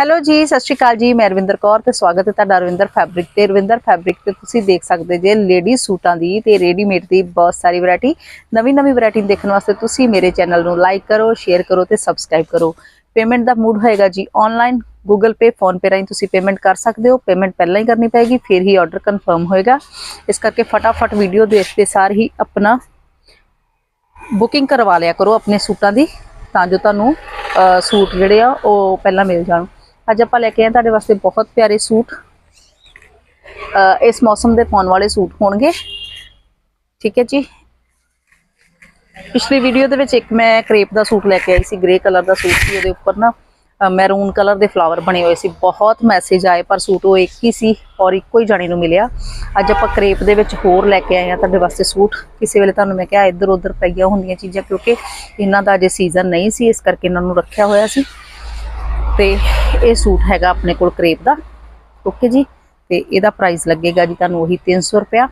Hello ਜੀ, ਸਤਿ ਸ਼੍ਰੀ ਅਕਾਲ ਜੀ, ਮੈਂ ਰਵਿੰਦਰ ਕੌਰ ਤੇ ਸਵਾਗਤ ਹੈ ਤੁਹਾਡਾ ਰਵਿੰਦਰ ਫੈਬਰਿਕ ਤੇ। ਰਵਿੰਦਰ ਫੈਬਰਿਕ ਤੇ ਤੁਸੀਂ ਦੇਖ ਸਕਦੇ ਜੇ ਲੇਡੀ ਸੂਟਾਂ ਦੀ ਤੇ ਰੈਡੀਮੇਡ ਦੀ ਬਹੁਤ ਸਾਰੀ ਵੈਰਾਈਟੀ। ਨਵੀਂ ਨਵੀਂ ਵੈਰਾਈਟੀ ਦੇਖਣ ਵਾਸਤੇ ਤੁਸੀਂ ਮੇਰੇ ਚੈਨਲ ਨੂੰ ਲਾਈਕ ਕਰੋ, ਸ਼ੇਅਰ ਕਰੋ ਤੇ ਸਬਸਕ੍ਰਾਈਬ ਕਰੋ। ਪੇਮੈਂਟ ਦਾ ਮੂਡ ਹੋਏਗਾ ਜੀ online Google Pay PhonePe ਰਾਹੀਂ ਤੁਸੀਂ ਪੇਮੈਂਟ ਕਰ ਸਕਦੇ ਹੋ। ਪੇਮੈਂਟ ਪਹਿਲਾਂ ਹੀ ਕਰਨੀ ਪਏਗੀ, ਫਿਰ ਹੀ ਆਰਡਰ ਕਨਫਰਮ ਹੋਏਗਾ। ਇਸ ਕਰਕੇ ਫਟਾਫਟ ਵੀਡੀਓ ਦੇਖਦੇ ਸਾਰ ਹੀ ਆਪਣਾ ਬੁਕਿੰਗ ਕਰਵਾ ਲਿਆ ਕਰੋ ਆਪਣੇ ਸੂਟਾਂ ਦੀ, ਤਾਂ ਜੋ ਤੁਹਾਨੂੰ ਸੂਟ ਜਿਹੜੇ ਆ ਉਹ ਪਹਿਲਾਂ ਮਿਲ ਜਾਣ। ਅੱਜ ਆਪਾਂ ਲੈ ਕੇ ਆਏ ਤੁਹਾਡੇ ਵਾਸਤੇ ਬਹੁਤ ਪਿਆਰੇ ਸੂਟ। ਇਸ ਮੌਸਮ ਦੇ ਪਾਉਣ ਵਾਲੇ ਸੂਟ ਹੋਣਗੇ। ਠੀਕ ਹੈ ਜੀ। ਪਿਛਲੀ ਵੀਡੀਓ ਦੇ ਵਿੱਚ ਇੱਕ ਮੈਂ ਕ੍ਰੇਪ ਦਾ ਸੂਟ ਲੈ ਕੇ ਆਈ ਸੀ ਗ੍ਰੇ ਕਲਰ ਦਾ ਸੂਟ ਸੀ, ਉਹਦੇ ਉੱਪਰ ਨਾ ਮੈਰੂਨ ਕਲਰ ਦੇ ਫਲਾਵਰ ਬਣੇ ਹੋਏ ਸੀ। ਬਹੁਤ ਮੈਸੇਜ ਆਏ, ਪਰ ਸੂਟ ਉਹ ਇੱਕ ਹੀ ਸੀ ਔਰ ਇੱਕੋ ਹੀ ਜਾਣੇ ਨੂੰ ਮਿਲਿਆ। ਅੱਜ ਆਪਾਂ ਕ੍ਰੇਪ ਦੇ ਵਿੱਚ ਹੋਰ ਲੈ ਕੇ ਆਏ ਆ ਤੁਹਾਡੇ ਵਾਸਤੇ ਸੂਟ। ਕਿਸੇ ਵੇਲੇ ਤੁਹਾਨੂੰ ਮੈਂ ਕਿਹਾ ਇੱਧਰ ਉੱਧਰ ਪਈਆਂ ਹੁੰਦੀਆਂ ਚੀਜ਼ਾਂ, ਕਿਉਂਕਿ ਇਹਨਾਂ ਦਾ ਅਜੇ ਸੀਜ਼ਨ ਨਹੀਂ ਸੀ, ਇਸ ਕਰਕੇ ਇਹਨਾਂ ਨੂੰ ਰੱਖਿਆ ਹੋਇਆ ਸੀ। ਤੇ ਇਹ ਸੂਟ ਹੈਗਾ ਆਪਣੇ ਕੋਲ ਕ੍ਰੇਪ ਦਾ। ਓਕੇ ਜੀ? ਤੇ ਇਹਦਾ ਪ੍ਰਾਈਸ ਲੱਗੇਗਾ ਜੀ ਤੁਹਾਨੂੰ ਉਹੀ 300 ਰੁਪਿਆ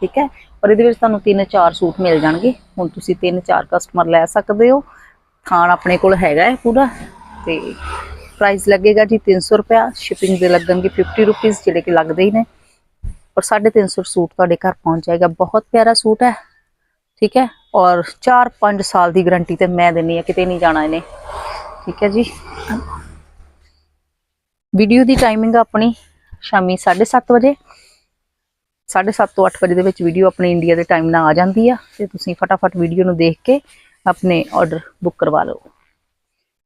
ਠੀਕ ਹੈ? ਪਰ ਇਹਦੇ ਵਿੱਚ ਤੁਹਾਨੂੰ ਤਿੰਨ ਚਾਰ ਸੂਟ ਮਿਲ ਜਾਣਗੇ। ਹੁਣ ਤੁਸੀਂ ਤਿੰਨ ਚਾਰ ਕਸਟਮਰ ਲੈ ਸਕਦੇ ਹੋ। ਥਾਨ ਆਪਣੇ ਕੋਲ ਹੈਗਾ ਹੈ ਪੂਰਾ। ਤੇ ਪ੍ਰਾਈਸ ਲੱਗੇਗਾ ਜੀ 300 ਰੁਪਿਆ ਸ਼ਿਪਿੰਗ ਦੇ ਲੱਗਣਗੇ 50 ਰੁਪਏ ਜਿਹੜੇ ਕਿ ਲੱਗਦੇ ਹੀ ਨੇ। ਔਰ 350 ਸੂਟ ਤੁਹਾਡੇ ਘਰ ਪਹੁੰਚ ਜਾਏਗਾ। ਬਹੁਤ ਪਿਆਰਾ ਸੂਟ ਹੈ। ਠੀਕ ਹੈ? ਔਰ 4-5 ਸਾਲ ਦੀ ਗਾਰੰਟੀ ਤੇ ਮੈਂ ਦਿੰਨੀ ਆ ਕਿਤੇ ਨਹੀਂ ਜਾਣਾ ਇਹਨੇ। ਠੀਕ ਹੈ ਜੀ? ਵੀਡੀਓ ਦੀ ਟਾਈਮਿੰਗ ਆਪਣੀ ਸ਼ਾਮੀ 7:30 ਵਜੇ। 7:30 ਤੋਂ 8 ਵਜੇ ਦੇ ਵਿੱਚ ਵੀਡੀਓ ਆਪਣੇ ਇੰਡੀਆ ਦੇ ਟਾਈਮ ਨਾਲ ਆ ਜਾਂਦੀ ਆ ਤੇ ਤੁਸੀਂ ਫਟਾਫਟ ਵੀਡੀਓ ਨੂੰ ਦੇਖ ਕੇ ਆਪਣੇ ਆਰਡਰ ਬੁੱਕ ਕਰਵਾ ਲਓ।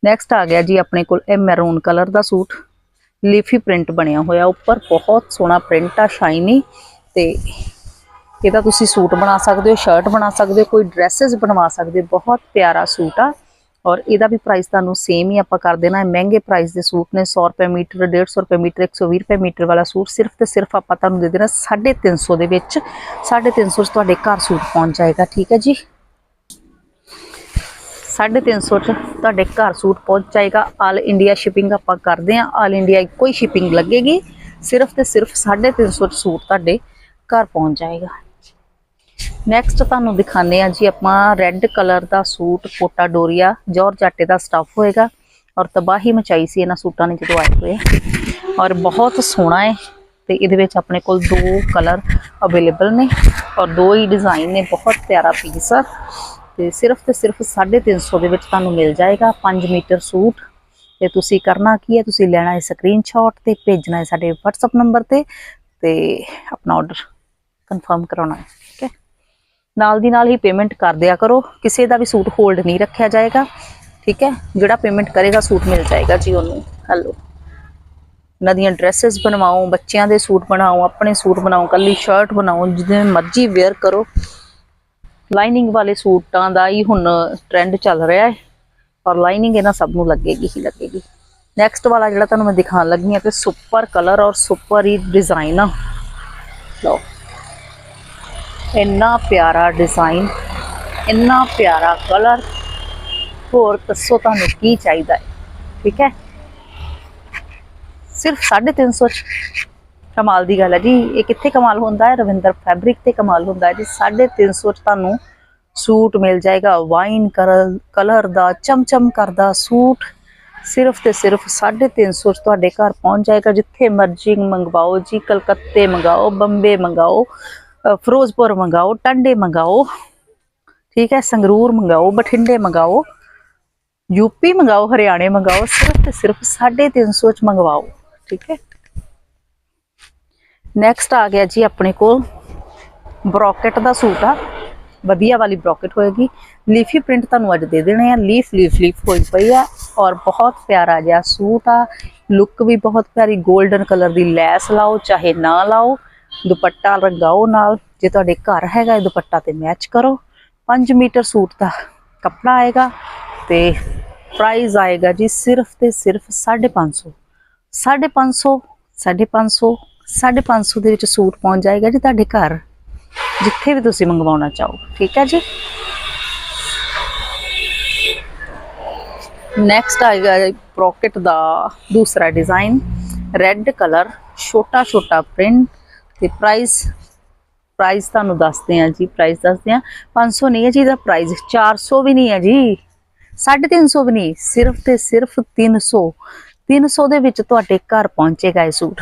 ਨੈਕਸਟ ਆ ਗਿਆ ਜੀ ਆਪਣੇ ਕੋਲ ਇਹ ਮੈਰੂਨ ਕਲਰ ਦਾ ਸੂਟ। ਲੀਫੀ ਪ੍ਰਿੰਟ ਬਣਿਆ ਹੋਇਆ ਉੱਪਰ, ਬਹੁਤ ਸੋਹਣਾ ਪ੍ਰਿੰਟ ਆ ਸ਼ਾਈਨੀ ਤੇ ਇਹਦਾ ਤੁਸੀਂ ਸੂਟ ਬਣਾ ਸਕਦੇ ਹੋ ਸ਼ਰਟ ਬਣਾ ਸਕਦੇ ਹੋ, ਕੋਈ ਡਰੈਸਸ ਬਣਵਾ ਸਕਦੇ ਹੋ, ਬਹੁਤ ਪਿਆਰਾ ਸੂਟ ਆ। ਔਰ ਇਹਦਾ ਵੀ ਪ੍ਰਾਈਸ ਤੁਹਾਨੂੰ ਸੇਮ ਹੀ ਆਪਾਂ ਕਰ ਦੇਣਾ ਹੈ। ਮਹਿੰਗੇ ਪ੍ਰਾਈਸ ਦੇ ਸੂਟ ਨੇ 100 ਰੁਪਏ ਮੀਟਰ 150 ਰੁਪਏ ਮੀਟਰ 120 ਰੁਪਏ ਮੀਟਰ ਵਾਲਾ ਸੂਟ ਸਿਰਫ ਤੇ ਸਿਰਫ ਆਪਾਂ ਤੁਹਾਨੂੰ ਦੇ ਦੇਣਾ 350 ਦੇ ਵਿੱਚ। 350 ਚ ਤੁਹਾਡੇ ਘਰ ਸੂਟ ਪਹੁੰਚ ਜਾਏਗਾ, ਠੀਕ ਹੈ ਜੀ? 350 ਚ ਤੁਹਾਡੇ ਘਰ ਸੂਟ ਪਹੁੰਚ ਜਾਏਗਾ। ਆਲ ਇੰਡੀਆ ਸ਼ਿਪਿੰਗ ਆਪਾਂ ਕਰਦੇ ਹਾਂ। ਆਲ ਇੰਡੀਆ ਇੱਕੋ ਹੀ ਸ਼ਿਪਿੰਗ ਲੱਗੇਗੀ। ਸਿਰਫ ਤੇ ਸਿਰਫ 350 ਚ ਸੂਟ ਤੁਹਾਡੇ ਘਰ ਪਹੁੰਚ ਜਾਏਗਾ। ਨੈਕਸਟ ਤੁਹਾਨੂੰ ਦਿਖਾਣੇ ਆ ਜੀ ਆਪਾਂ ਰੈੱਡ ਕਲਰ ਦਾ ਸੂਟ ਕੋਟਾ ਡੋਰੀਆ ਜੋਰਜੱਟੇ ਦਾ ਸਟਫ ਹੋਏਗਾ ਔਰ ਤਬਾਹੀ ਮਚਾਈ ਸੀ ਇਹਨਾਂ ਸੂਟਾਂ ਨੇ ਜਦੋਂ ਆਏ ਹੋਏ। ਔਰ ਬਹੁਤ ਸੋਹਣਾ ਹੈ ਤੇ ਇਹਦੇ ਵਿੱਚ ਆਪਣੇ ਕੋਲ ਦੋ ਕਲਰ ਅਵੇਲੇਬਲ ਨੇ ਔਰ ਦੋ ਹੀ ਡਿਜ਼ਾਈਨ ਨੇ, ਬਹੁਤ ਪਿਆਰਾ ਪੀਸ ਆ। ਤੇ ਸਿਰਫ ਤੇ ਸਿਰਫ 350 ਦੇ ਵਿੱਚ ਤੁਹਾਨੂੰ ਮਿਲ ਜਾਏਗਾ 5 ਮੀਟਰ ਸੂਟ। ਤੇ ਤੁਸੀਂ ਕਰਨਾ ਕੀ ਹੈ, ਤੁਸੀਂ ਲੈਣਾ ਹੈ ਸਕਰੀਨਸ਼ਾਟ ਤੇ ਭੇਜਣਾ ਹੈ ਸਾਡੇ WhatsApp ਨੰਬਰ ਤੇ ਤੇ ਆਪਣਾ ਆਰਡਰ ਕਨਫਰਮ ਕਰਾਉਣਾ ਹੈ, ਠੀਕ ਹੈ? ਨਾਲ ਦੀ ਨਾਲ ਹੀ ਪੇਮੈਂਟ ਕਰ ਦਿਆ ਕਰੋ। ਕਿਸੇ ਦਾ ਵੀ ਸੂਟ ਹੋਲਡ ਨਹੀਂ ਰੱਖਿਆ ਜਾਏਗਾ। ਠੀਕ ਹੈ? ਜਿਹੜਾ ਪੇਮੈਂਟ ਕਰੇਗਾ ਸੂਟ ਮਿਲ ਜਾਏਗਾ ਜੀ ਉਹਨੂੰ। ਹੈਲੋ ਇਹਨਾਂ ਦੀਆਂ ਡਰੈਸਸ ਬਣਵਾਓ, ਬੱਚਿਆਂ ਦੇ ਸੂਟ ਬਣਾਓ, ਆਪਣੇ ਸੂਟ ਬਣਾਓ, ਕੱਲੀ ਸ਼ਰਟ ਬਣਾਓ, ਜਿਵੇਂ ਮਰਜ਼ੀ ਵੇਅਰ ਕਰੋ। ਲਾਈਨਿੰਗ ਵਾਲੇ ਸੂਟਾਂ ਦਾ ਹੀ ਹੁਣ ਟ੍ਰੈਂਡ ਚੱਲ ਰਿਹਾ ਹੈ। ਔਰ ਲਾਈਨਿੰਗ ਇਹਨਾਂ ਸਭ ਨੂੰ ਲੱਗੇਗੀ ਹੀ ਲੱਗੇਗੀ। ਨੈਕਸਟ ਵਾਲਾ ਜਿਹੜਾ ਤੁਹਾਨੂੰ ਮੈਂ ਦਿਖਾਉਣ ਲੱਗੀ ਹਾਂ ਕਿ ਸੁਪਰ ਕਲਰ ਔਰ ਸੁਪਰ ਹੀ ਡਿਜ਼ਾਈਨ ਆ। ਲਓ। ਇੰਨਾ ਪਿਆਰਾ ਡਿਜ਼ਾਈਨ ਇੰਨਾ ਪਿਆਰਾ ਕਲਰ ਹੋਰ ਦੱਸੋ ਤੁਹਾਨੂੰ ਕੀ ਚਾਹੀਦਾ ਹੈ? ਠੀਕ ਹੈ? ਸਿਰਫ 350 ਚ ਕਮਾਲ ਦੀ ਗੱਲ ਹੈ ਜੀ। ਇਹ ਕਿੱਥੇ ਕਮਾਲ ਹੁੰਦਾ ਹੈ? ਰਵਿੰਦਰ ਫੈਬਰਿਕ ਤੇ ਕਮਾਲ ਹੁੰਦਾ ਹੈ ਜੀ। 350 ਚ ਤੁਹਾਨੂੰ ਸੂਟ ਮਿਲ ਜਾਏਗਾ। ਵਾਈਨ ਕਲਰ ਦਾ ਚਮਚਮ ਕਰਦਾ ਸੂਟ ਸਿਰਫ ਤੇ ਸਿਰਫ 350 ਚ ਤੁਹਾਡੇ ਘਰ ਪਹੁੰਚ ਜਾਏਗਾ। ਜਿੱਥੇ ਮਰਜ਼ੀ ਮੰਗਵਾਓ ਜੀ। ਕਲਕੱਤੇ ਮੰਗਾਓ, ਬੰਬੇ ਮੰਗਾਓ। ਫਿਰੋਜ਼ਪੁਰ ਮੰਗਾਓ ਟੰਡੇ ਮੰਗਾਓ ਠੀਕ ਹੈ ਸੰਗਰੂਰ ਮੰਗਾਓ ਬਠਿੰਡੇ ਮੰਗਾਓ ਯੂਪੀ ਮੰਗਾਓ ਹਰਿਆਣੇ ਮੰਗਾਓ ਸਿਰਫ ਤੇ ਸਿਰਫ 350 ਚ ਮੰਗਵਾਓ ਠੀਕ ਹੈ ਨੈਕਸਟ ਆ ਗਿਆ ਜੀ ਆਪਣੇ ਕੋਲ ਬ੍ਰੋਕਟ ਦਾ ਸੂਟ ਆ ਵਧੀਆ ਵਾਲੀ ਬ੍ਰੋਕਟ ਹੋਏਗੀ ਲੀਫੀ ਪ੍ਰਿੰਟ ਤੁਹਾਨੂੰ ਅੱਜ ਦੇ ਦੇਣੇ ਆ ਲੀਫ ਲੀਫ ਲੀਫ ਹੋਈ ਪਈ ਆ ਔਰ ਬਹੁਤ ਪਿਆਰਾ ਜਿਹਾ ਸੂਟ ਆ ਲੁੱਕ ਵੀ ਬਹੁਤ ਪਿਆਰੀ 골ਡਨ ਕਲਰ ਦੀ ਲੈਸ ਲਾਓ ਚਾਹੇ ਨਾ ਲਾਓ ਦੁਪੱਟਾ ਰੰਗਾਓ ਨਾਲ। ਜੇ ਤੁਹਾਡੇ ਘਰ ਹੈਗਾ ਇਹ ਦੁਪੱਟਾ ਤੇ ਮੈਚ ਕਰੋ। 5 ਮੀਟਰ ਸੂਟ ਦਾ ਕੱਪੜਾ ਆਏਗਾ ਤੇ ਪ੍ਰਾਈਸ ਆਏਗਾ ਜੀ ਸਿਰਫ ਤੇ ਸਿਰਫ 550 550 550 550 ਦੇ ਵਿੱਚ ਸੂਟ ਪਹੁੰਚ ਜਾਏਗਾ ਜੀ ਤੁਹਾਡੇ ਘਰ। ਜਿੱਥੇ ਵੀ ਤੁਸੀਂ ਮੰਗਵਾਉਣਾ ਚਾਹੋ। ਠੀਕ ਹੈ ਜੀ? ਨੈਕਸਟ ਆਏਗਾ ਪ੍ਰੋਕਟ ਦਾ ਦੂਸਰਾ ਡਿਜ਼ਾਈਨ ਰੈੱਡ ਕਲਰ ਛੋਟਾ ਛੋਟਾ ਪ੍ਰਿੰਟ ਤੇ ਪ੍ਰਾਈਸ ਪ੍ਰਾਈਸ ਤੁਹਾਨੂੰ ਦੱਸਦੇ ਆ ਜੀ ਪ੍ਰਾਈਸ ਦੱਸਦੇ ਆ 500 ਨਹੀਂ ਹੈ ਜੀ ਦਾ ਪ੍ਰਾਈਸ 400 ਵੀ ਨਹੀਂ ਹੈ ਜੀ। 350 ਵੀ ਨਹੀਂ, ਸਿਰਫ ਤੇ ਸਿਰਫ 300 300 ਦੇ ਵਿੱਚ ਤੁਹਾਡੇ ਘਰ ਪਹੁੰਚੇਗਾ ਇਹ ਸੂਟ।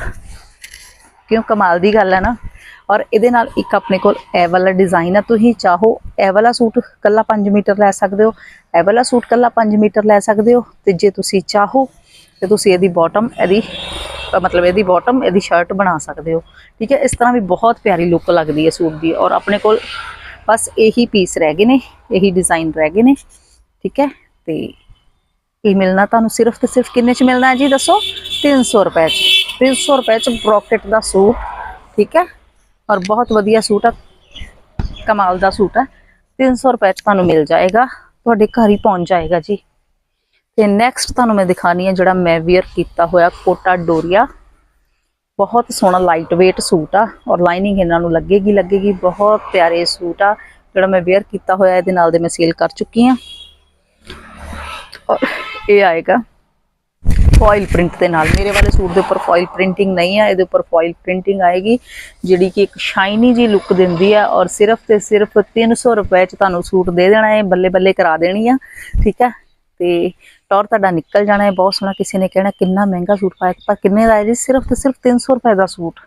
ਕਿਉਂ ਕਮਾਲ ਦੀ ਗੱਲ ਹੈ ਨਾ? ਔਰ ਇਹਦੇ ਨਾਲ ਇੱਕ ਆਪਣੇ ਕੋਲ ਇਹ ਵਾਲਾ ਡਿਜ਼ਾਈਨ ਹੈ ਤੁਸੀਂ ਚਾਹੋ ਇਹ ਵਾਲਾ ਸੂਟ ਕੱਲਾ 5 ਮੀਟਰ ਲੈ ਸਕਦੇ ਹੋ, ਇਹ ਵਾਲਾ ਸੂਟ ਕੱਲਾ 5 ਮੀਟਰ ਲੈ ਸਕਦੇ ਹੋ, ਤੇ ਜੇ ਤੁਸੀਂ ਚਾਹੋ ਤੇ ਤੁਸੀਂ ਇਹਦੀ ਬਾਟਮ ਇਹਦੀ ਮਤਲਬ ਇਹਦੀ ਬਾਟਮ ਇਹਦੀ ਸ਼ਰਟ ਬਣਾ ਸਕਦੇ ਹੋ। ਠੀਕ ਹੈ, ਇਸ ਤਰ੍ਹਾਂ ਵੀ ਬਹੁਤ ਪਿਆਰੀ ਲੁੱਕ ਲੱਗਦੀ ਹੈ ਸੂਟ ਦੀ। ਔਰ ਆਪਣੇ ਕੋਲ ਬਸ ਇਹੀ ਪੀਸ ਰਹਿ ਗਏ ਨੇ, ਇਹੀ ਡਿਜ਼ਾਈਨ ਰਹਿ ਗਏ ਨੇ। ਠੀਕ ਹੈ, ਤੇ ਇਹ ਮਿਲਣਾ ਤੁਹਾਨੂੰ ਸਿਰਫ ਤੇ ਸਿਰਫ ਕਿੰਨੇ ਚ ਮਿਲਣਾ ਹੈ ਜੀ, ਦੱਸੋ? 300 ਰੁਪਏ ਚ। 300 ਰੁਪਏ ਚ ਬ੍ਰੋਕਟ ਦਾ ਸੂਟ। ਠੀਕ ਹੈ, ਔਰ ਬਹੁਤ ਵਧੀਆ ਸੂਟ ਹੈ ਕਮਾਲ ਦਾ ਸੂਟ ਹੈ 300 ਰੁਪਏ ਚ ਤੁਹਾਨੂੰ ਮਿਲ ਜਾਏਗਾ। ਤੁਹਾਡੇ ਘਰ ਹੀ ਪਹੁੰਚ ਜਾਏਗਾ ਜੀ। ਤੇ ਨੈਕਸਟ ਤੁਹਾਨੂੰ ਮੈਂ ਦਿਖਾਣੀ ਹੈ ਜਿਹੜਾ ਮੈਂ ਵੇਅਰ ਕੀਤਾ ਹੋਇਆ ਕੋਟਾ ਡੋਰੀਆ। ਬਹੁਤ ਸੋਹਣਾ ਲਾਈਟ weight ਸੂਟ ਆ ਔਰ ਲਾਈਨਿੰਗ ਇਹਨਾਂ ਨੂੰ ਲੱਗੇਗੀ ਲੱਗੇਗੀ, ਬਹੁਤ ਪਿਆਰੇ ਸੂਟ ਆ। ਜਿਹੜਾ ਮੈਂ ਵੇਅਰ ਕੀਤਾ ਹੋਇਆ, ਇਹਦੇ ਨਾਲ ਦੇ ਮੈਂ ਸੇਲ ਕਰ ਚੁੱਕੀ ਆ। ਔਰ ਇਹ ਆਏਗਾ ਫੋਇਲ ਪ੍ਰਿੰਟ ਦੇ ਨਾਲ। ਮੇਰੇ ਵਾਲੇ ਸੂਟ ਦੇ ਉੱਪਰ ਫੋਇਲ ਪ੍ਰਿੰਟਿੰਗ ਨਹੀਂ ਆ, ਇਹਦੇ ਉੱਪਰ ਫੋਇਲ ਪ੍ਰਿੰਟਿੰਗ ਆਏਗੀ, ਜਿਹੜੀ ਕਿ ਇੱਕ ਸ਼ਾਈਨੀ ਜੀ ਲੁੱਕ ਦਿੰਦੀ ਆ ਔਰ ਸਿਰਫ ਤੇ ਸਿਰਫ 300 ਰੁਪਏ ਚ ਤੁਹਾਨੂੰ ਸੂਟ ਦੇ ਦੇਣਾ ਹੈ ਬੱਲੇ ਬੱਲੇ ਕਰਾ ਦੇਣੀ ਆ। ਠੀਕ ਹੈ ਤੇ ਟੌਰ ਤੁਹਾਡਾ ਨਿਕਲ ਜਾਣਾ ਹੈ, ਬਹੁਤ ਸੋਹਣਾ ਕਿਸੇ ਨੇ ਕਹਿਣਾ, ਕਿੰਨਾ ਮਹਿੰਗਾ ਸੂਟ ਪਾਇਆ ਪਰ ਕਿੰਨੇ ਦਾ ਹੈ ਜੀ? ਸਿਰਫ ਤੇ ਸਿਰਫ 300 ਰੁਪਏ ਦਾ ਸੂਟ।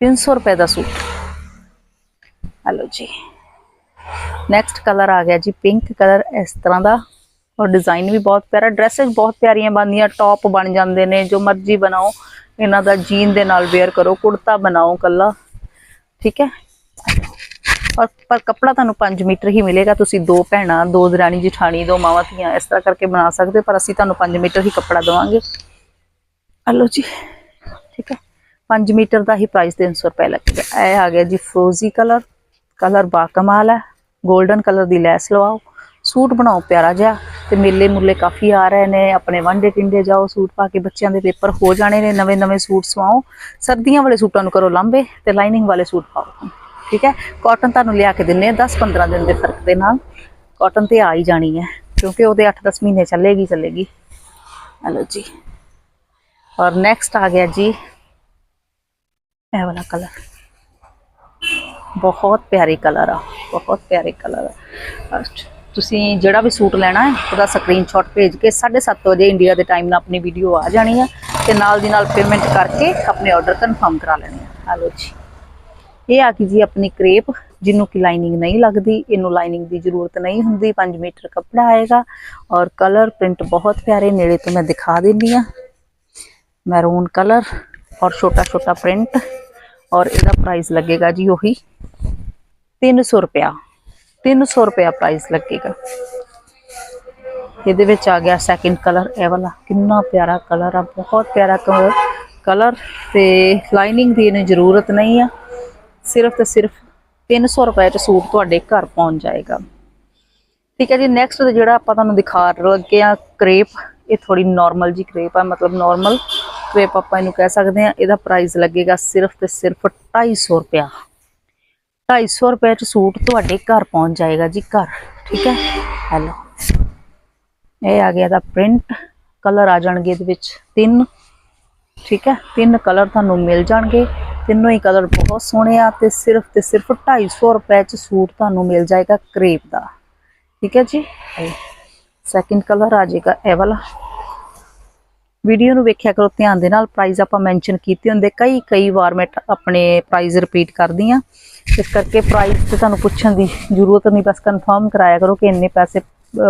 300 ਰੁਪਏ ਦਾ ਸੂਟ। ਹਲੋ ਜੀ। ਨੈਕਸਟ ਕਲਰ ਆ ਗਿਆ ਜੀ ਪਿੰਕ ਕਲਰ ਇਸ ਤਰ੍ਹਾਂ ਦਾ। ਔਰ ਡਿਜ਼ਾਈਨ ਵੀ ਬਹੁਤ ਪਿਆਰਾ ਡਰੈਸਸ ਬਹੁਤ ਪਿਆਰੀਆਂ ਬਣਦੀਆਂ ਟੌਪ ਬਣ ਜਾਂਦੇ ਨੇ, ਜੋ ਮਰਜ਼ੀ ਬਣਾਓ। ਇਹਨਾਂ ਦਾ ਜੀਨ ਦੇ ਨਾਲ ਵੇਅਰ ਕਰੋ, ਕੁੜਤਾ ਬਣਾਓ ਕੱਲਾ। ਠੀਕ ਹੈ? ਔਰ ਪਰ ਕੱਪੜਾ ਤੁਹਾਨੂੰ 5 ਮੀਟਰ ਹੀ ਮਿਲੇਗਾ ਤੁਸੀਂ ਦੋ ਭੈਣਾਂ ਦੋ ਦਰਾਣੀ ਜਠਾਣੀ ਦੋ ਮਾਵਾਂ ਧੀਆਂ ਇਸ ਤਰ੍ਹਾਂ ਕਰਕੇ ਬਣਾ ਸਕਦੇ ਹੋ, ਪਰ ਅਸੀਂ ਤੁਹਾਨੂੰ 5 ਮੀਟਰ ਹੀ ਕੱਪੜਾ ਦਵਾਂਗੇ। ਹਲੋ ਜੀ ਠੀਕ ਹੈ। 5 ਮੀਟਰ ਦਾ ਹੀ ਪ੍ਰਾਈਸ 300 ਰੁਪਏ ਲੱਗੇਗਾ। ਇਹ ਆ ਗਿਆ ਜੀ ਫਰੋਜ਼ੀ ਕਲਰ ਕਲਰ ਬਾ ਕਮਾਲ ਹੈ। 골ਡਨ ਕਲਰ ਦੀ ਲੈਸ ਲਵਾਓ। ਸੂਟ ਬਣਾਓ ਪਿਆਰਾ ਜਿਹਾ ਤੇ ਮੇਲੇ ਮੁੱਲੇ ਕਾਫੀ ਆ ਰਹੇ ਨੇ। ਆਪਣੇ ਵਾਂਡੇ ਟਿੰਡੇ ਜਾਓ ਸੂਟ ਪਾ ਕੇ ਬੱਚਿਆਂ ਦੇ ਪੇਪਰ ਹੋ ਜਾਣੇ ਨੇ। ਨਵੇਂ ਨਵੇਂ ਸੂਟ ਸਵਾਓ। ਸਰਦੀਆਂ ਵਾਲੇ ਸੂਟਾਂ ਨੂੰ ਕਰੋ ਲੰਬੇ ਤੇ ਲਾਈਨਿੰਗ ਵਾਲੇ ਸੂਟ ਪਾਓ। ਠੀਕ ਹੈ? ਕਾਟਨ ਤੁਹਾਨੂੰ ਲਿਆ ਕੇ ਦਿੰਨੇ ਆ 10-15 ਦਿਨ ਦੇ ਫ਼ਰਕ ਦੇ ਨਾਲ। ਕਾਟਨ ਤੇ ਆ ਹੀ ਜਾਣੀ ਹੈ, ਕਿਉਂਕਿ ਉਹਦੇ 8-10 ਮਹੀਨੇ ਚੱਲੇਗੀ ਚੱਲੇਗੀ। ਹਲੋ ਜੀ। ਔਰ ਨੈਕਸਟ ਆ ਗਿਆ ਜੀ। ਇਹ ਵਾਲਾ ਕਲਰ ਬਹੁਤ ਪਿਆਰੇ ਕਲਰ ਆ, ਬਹੁਤ ਪਿਆਰੇ ਕਲਰ ਆ। ਤੁਸੀਂ ਜਿਹੜਾ ਵੀ ਸੂਟ ਲੈਣਾ ਹੈ, ਉਹਦਾ ਸਕਰੀਨਸ਼ਾਟ ਭੇਜ ਕੇ 7:30 ਵਜੇ ਇੰਡੀਆ ਦੇ ਟਾਈਮ ਨਾਲ ਆਪਣੀ ਵੀਡੀਓ ਆ ਜਾਣੀ ਆ, ਤੇ ਨਾਲ ਦੀ ਨਾਲ ਪੇਮੈਂਟ ਕਰਕੇ ਆਪਣੇ ਆਰਡਰ ਕਨਫਰਮ ਕਰਾ ਲੈਣੇ ਆ। ਹਲੋ ਜੀ। ਇਹ ਆ ਗਈ ਜੀ ਆਪਣੀ ਕ੍ਰੇਪ, ਜਿਹਨੂੰ ਕਿ ਲਾਈਨਿੰਗ ਨਹੀਂ ਲੱਗਦੀ, ਇਹਨੂੰ ਲਾਈਨਿੰਗ ਦੀ ਜ਼ਰੂਰਤ ਨਹੀਂ ਹੁੰਦੀ 5 ਮੀਟਰ ਕੱਪੜਾ ਆਏਗਾ ਔਰ ਕਲਰ ਪ੍ਰਿੰਟ ਬਹੁਤ ਪਿਆਰੇ, ਨੇੜੇ ਤੋਂ ਮੈਂ ਦਿਖਾ ਦਿੰਦੀ ਆ ਮੈਰੂਨ ਕਲਰ ਔਰ ਛੋਟਾ ਛੋਟਾ ਪ੍ਰਿੰਟ ਔਰ ਇਹਦਾ ਪ੍ਰਾਈਸ ਲੱਗੇਗਾ ਜੀ ਉਹੀ 300 ਰੁਪਿਆ 300 ਰੁਪਿਆ ਪ੍ਰਾਈਸ ਲੱਗੇਗਾ। ਇਹਦੇ ਵਿੱਚ ਆ ਗਿਆ ਸੈਕਿੰਡ ਕਲਰ ਇਹ ਵਾਲਾ ਕਿੰਨਾ ਪਿਆਰਾ ਕਲਰ ਆ, ਬਹੁਤ ਪਿਆਰਾ ਕਲਰ ਕਲਰ ਤੇ ਲਾਈਨਿੰਗ ਦੀ ਇਹਨੂੰ ਜ਼ਰੂਰਤ ਨਹੀਂ ਆ। ਸਿਰਫ ਤੇ ਸਿਰਫ 300 ਰੁਪਏ ਚ ਸੂਟ ਤੁਹਾਡੇ ਘਰ ਪਹੁੰਚ ਜਾਏਗਾ। ਠੀਕ ਹੈ ਜੀ ਨੈਕਸਟ ਜਿਹੜਾ ਆਪਾਂ ਤੁਹਾਨੂੰ ਦਿਖਾ ਲੱਗੇ ਆ ਕ੍ਰੇਪ ਇਹ ਥੋੜੀ ਨਾਰਮਲ ਜੀ ਕ੍ਰੇਪ ਆ, ਮਤਲਬ ਨਾਰਮਲ ਕ੍ਰੇਪ ਆਪਾਂ ਇਹਨੂੰ ਕਹਿ ਸਕਦੇ ਆ ਇਹਦਾ ਪ੍ਰਾਈਸ ਲੱਗੇਗਾ ਸਿਰਫ ਤੇ ਸਿਰਫ 250 ਰੁਪਿਆ 250 ਰੁਪਏ ਚ ਸੂਟ ਤੁਹਾਡੇ ਘਰ ਪਹੁੰਚ ਜਾਏਗਾ ਜੀ ਘਰ। ਠੀਕ ਹੈ? ਹੈਲੋ ਇਹ ਆ ਗਿਆ ਦਾ ਪ੍ਰਿੰਟ ਕਲਰ ਆ ਜਾਣਗੇ ਇਹਦੇ ਵਿੱਚ ਤਿੰਨ। ਠੀਕ ਹੈ? ਤਿੰਨ ਕਲਰ ਤੁਹਾਨੂੰ ਮਿਲ ਜਾਣਗੇ। ਤਿੰਨੋਂ ਹੀ ਕਲਰ ਬਹੁਤ ਸੋਹਣੇ ਆ ਤੇ ਸਿਰਫ ਤੇ ਸਿਰਫ 250 ਰੁਪਏ ਚ ਸੂਟ ਤੁਹਾਨੂੰ ਮਿਲ ਜਾਏਗਾ ਕ੍ਰੇਪ ਦਾ। ਠੀਕ ਹੈ ਜੀ? ਸੈਕਿੰਡ ਕਲਰ ਆ ਜਾਏਗਾ ਇਹ ਵਾਲਾ। ਵੀਡੀਓ ਨੂੰ ਵੇਖਿਆ ਕਰੋ ਧਿਆਨ ਦੇ ਨਾਲ ਪ੍ਰਾਈਸ ਆਪਾਂ ਮੈਂਸ਼ਨ ਕੀਤੇ ਹੁੰਦੇ ਕਈ ਕਈ ਵਾਰ ਮੈਂ ਆਪਣੇ ਪ੍ਰਾਈਸ ਰਿਪੀਟ ਕਰਦੀ ਆ ਇਸ ਕਰਕੇ ਪ੍ਰਾਈਸ ਤੇ ਤੁਹਾਨੂੰ ਪੁੱਛਣ ਦੀ ਜ਼ਰੂਰਤ ਨਹੀਂ ਬਸ ਕਨਫਰਮ ਕਰਾਇਆ ਕਰੋ ਕਿ ਇੰਨੇ ਪੈਸੇ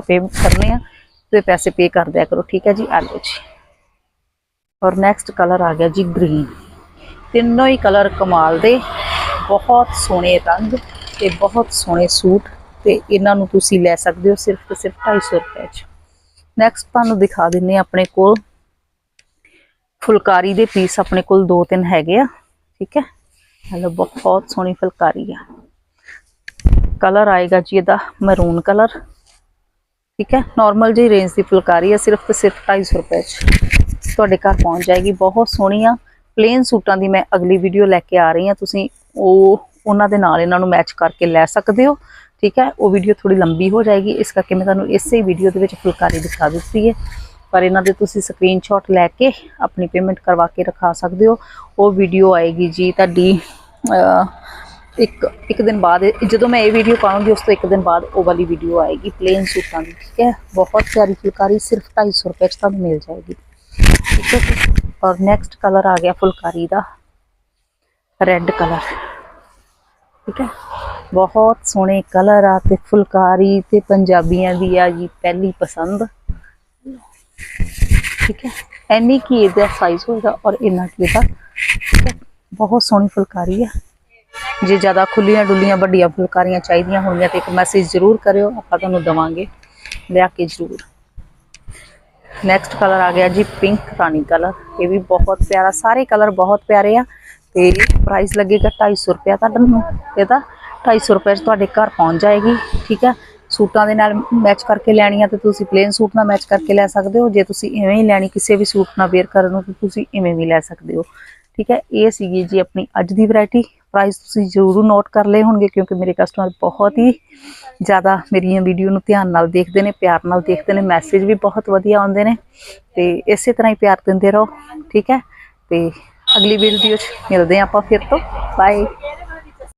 ਪੇ ਕਰਨੇ ਆ ਤੇ ਪੈਸੇ ਪੇ ਕਰ ਦਿਆ ਕਰੋ। ਠੀਕ ਹੈ ਜੀ? ਆ ਲਓ ਜੀ। ਔਰ ਨੈਕਸਟ ਕਲਰ ਆ ਗਿਆ ਜੀ ਗ੍ਰੀਨ ਤਿੰਨੋਂ ਹੀ ਕਲਰ ਕਮਾਲ ਦੇ, ਬਹੁਤ ਸੋਹਣੇ ਰੰਗ ਤੇ ਬਹੁਤ ਸੋਹਣੇ ਸੂਟ ਤੇ ਇਹਨਾਂ ਨੂੰ ਤੁਸੀਂ ਲੈ ਸਕਦੇ ਹੋ ਸਿਰਫ ਤੇ ਸਿਰਫ 250 ਰੁਪਏ ਚ। ਨੈਕਸਟ ਤੁਹਾਨੂੰ ਦਿਖਾ ਦਿੰਨੇ ਆਪਣੇ ਕੋਲ ਫੁਲਕਾਰੀ ਦੇ ਪੀਸ ਆਪਣੇ ਕੋਲ ਦੋ ਤਿੰਨ ਹੈਗੇ ਆ, ਠੀਕ ਹੈ? ਹਲੋ, ਬਹੁਤ ਸੋਹਣੀ ਫੁਲਕਾਰੀ ਆ। ਕਲਰ ਆਏਗਾ ਜੀ ਇਹਦਾ ਮਰੂਨ ਕਲਰ ਠੀਕ ਹੈ? ਨਾਰਮਲ ਜੀ ਰੇਂਜ ਦੀ ਫੁਲਕਾਰੀ ਆ, ਸਿਰਫ ਤੇ ਸਿਰਫ 250 ਰੁਪਏ ਚ। ਤੁਹਾਡੇ ਘਰ ਪਹੁੰਚ ਜਾਏਗੀ, ਬਹੁਤ ਸੋਹਣੀ ਆ। ਪਲੇਨ ਸੂਟਾਂ ਦੀ ਮੈਂ ਅਗਲੀ ਵੀਡੀਓ ਲੈ ਕੇ ਆ ਰਹੀ ਹਾਂ। ਤੁਸੀਂ ਉਹ ਉਹਨਾਂ ਦੇ ਨਾਲ ਇਹਨਾਂ ਨੂੰ ਮੈਚ ਕਰਕੇ ਲੈ ਸਕਦੇ ਹੋ। ਠੀਕ ਹੈ? ਉਹ ਵੀਡੀਓ ਥੋੜੀ ਲੰਬੀ ਹੋ ਜਾਏਗੀ। ਇਸ ਕਰਕੇ ਮੈਂ ਤੁਹਾਨੂੰ ਇਸੇ ਵੀਡੀਓ ਦੇ ਵਿੱਚ ਫੁਲਕਾਰੀ ਦਿਖਾ ਦਿੱਤੀ ਹੈ। ਪਰ ਇਹਨਾਂ ਦੇ ਤੁਸੀਂ ਸਕਰੀਨਸ਼ਾਟ ਲੈ ਕੇ ਆਪਣੀ ਪੇਮੈਂਟ ਕਰਵਾ ਕੇ ਰਖਾ ਸਕਦੇ ਹੋ। ਉਹ ਵੀਡੀਓ ਆਏਗੀ ਜੀ ਤੁਹਾਡੀ ਇੱਕ ਇੱਕ ਦਿਨ ਬਾਅਦ। ਜਦੋਂ ਮੈਂ ਇਹ ਵੀਡੀਓ ਪਾਵਾਂਗੀ ਉਸ ਤੋਂ ਇੱਕ ਦਿਨ ਬਾਅਦ ਉਹ ਵਾਲੀ ਵੀਡੀਓ ਆਏਗੀ ਪਲੇਨ ਸੂਟਾਂ ਦੀ। ਠੀਕ ਹੈ? ਬਹੁਤ ਪਿਆਰੀ ਫੁਲਕਾਰੀ, ਸਿਰਫ 250 ਰੁਪਏ ਚ ਤੁਹਾਨੂੰ ਮਿਲ ਜਾਏਗੀ। ਠੀਕ ਹੈ ਔਰ ਨੈਕਸਟ ਕਲਰ ਆ ਗਿਆ ਫੁਲਕਾਰੀ ਦਾ। ਰੈੱਡ ਕਲਰ ਠੀਕ ਹੈ? ਬਹੁਤ ਸੋਹਣੇ ਕਲਰ ਆ ਤੇ ਫੁਲਕਾਰੀ ਤੇ ਪੰਜਾਬੀਆਂ ਦੀ ਆ ਜੀ ਪਹਿਲੀ ਪਸੰਦ। ਠੀਕ ਹੈ? ਐਨੀ ਕੀ ਇਹਦਾ ਸਾਈਜ਼ ਹੋਏਗਾ ਔਰ ਇੰਨਾ ਕੀ ਇਹਦਾ। ਬਹੁਤ ਸੋਹਣੀ ਫੁਲਕਾਰੀ ਆ। ਜੇ ਜ਼ਿਆਦਾ ਖੁੱਲੀਆਂ ਡੁੱਲੀਆਂ ਵੱਡੀਆਂ ਫੁਲਕਾਰੀਆਂ ਚਾਹੀਦੀਆਂ ਹੋਣਗੀਆਂ ਤੇ ਇੱਕ ਮੈਸੇਜ ਜ਼ਰੂਰ ਕਰਿਓ, ਆਪਾਂ ਤੁਹਾਨੂੰ ਦਵਾਂਗੇ। ਲਿਆ ਕੇ ਜ਼ਰੂਰ। ਨੈਕਸਟ ਕਲਰ ਆ ਗਿਆ ਜੀ ਪਿੰਕ ਰਾਣੀ ਕਲਰ ਇਹ ਵੀ ਬਹੁਤ ਪਿਆਰਾ, ਸਾਰੇ ਕਲਰ ਬਹੁਤ ਪਿਆਰੇ ਆ। ਤੇ ਪ੍ਰਾਈਸ ਲੱਗੇਗਾ 250 ਰੁਪਏ ਤੁਹਾਨੂੰ ਇਹਦਾ 250 ਰੁਪਏ 'ਚ ਤੁਹਾਡੇ ਘਰ ਪਹੁੰਚ ਜਾਏਗੀ, ਠੀਕ ਹੈ ਸੂਟਾਂ ਦੇ ਨਾਲ ਮੈਚ ਕਰਕੇ ਲੈਣੀ ਆ ਤੇ ਤੁਸੀਂ ਪਲੇਨ ਸੂਟ ਨਾਲ ਮੈਚ ਕਰਕੇ ਲੈ ਸਕਦੇ ਹੋ। ਜੇ ਤੁਸੀਂ ਇਵੇਂ ਹੀ ਲੈਣੀ ਕਿਸੇ ਵੀ ਸੂਟ ਨਾਲ ਵੇਅਰ ਕਰਨ ਨੂੰ, ਤੇ ਤੁਸੀਂ ਇਵੇਂ ਵੀ ਲੈ ਸਕਦੇ ਹੋ। ਠੀਕ ਹੈ ਇਹ ਸੀਗੀ ਜੀ ਆਪਣੀ ਅੱਜ ਦੀ ਵੈਰਾਈਟੀ ਪ੍ਰਾਈਸ ਤੁਸੀਂ ਜ਼ਰੂਰ ਨੋਟ ਕਰ ਲਏ ਹੋਣਗੇ ਕਿਉਂਕਿ ਮੇਰੇ ਕਸਟਮਰ ਬਹੁਤ ਹੀ ਜ਼ਿਆਦਾ ਮੇਰੀਆਂ ਵੀਡੀਓ ਨੂੰ ਧਿਆਨ ਨਾਲ ਦੇਖਦੇ ਨੇ, ਪਿਆਰ ਨਾਲ ਦੇਖਦੇ ਨੇ ਮੈਸੇਜ ਵੀ ਬਹੁਤ ਵਧੀਆ ਆਉਂਦੇ ਨੇ। ਤੇ ਇਸੇ ਤਰ੍ਹਾਂ ਹੀ ਪਿਆਰ ਦਿੰਦੇ ਰਹੋ, ਠੀਕ ਹੈ? ਤੇ ਅਗਲੀ ਵੀਡੀਓ 'ਚ ਮਿਲਦੇ ਹਾਂ ਆਪਾਂ ਫਿਰ ਤੋਂ। ਬਾਏ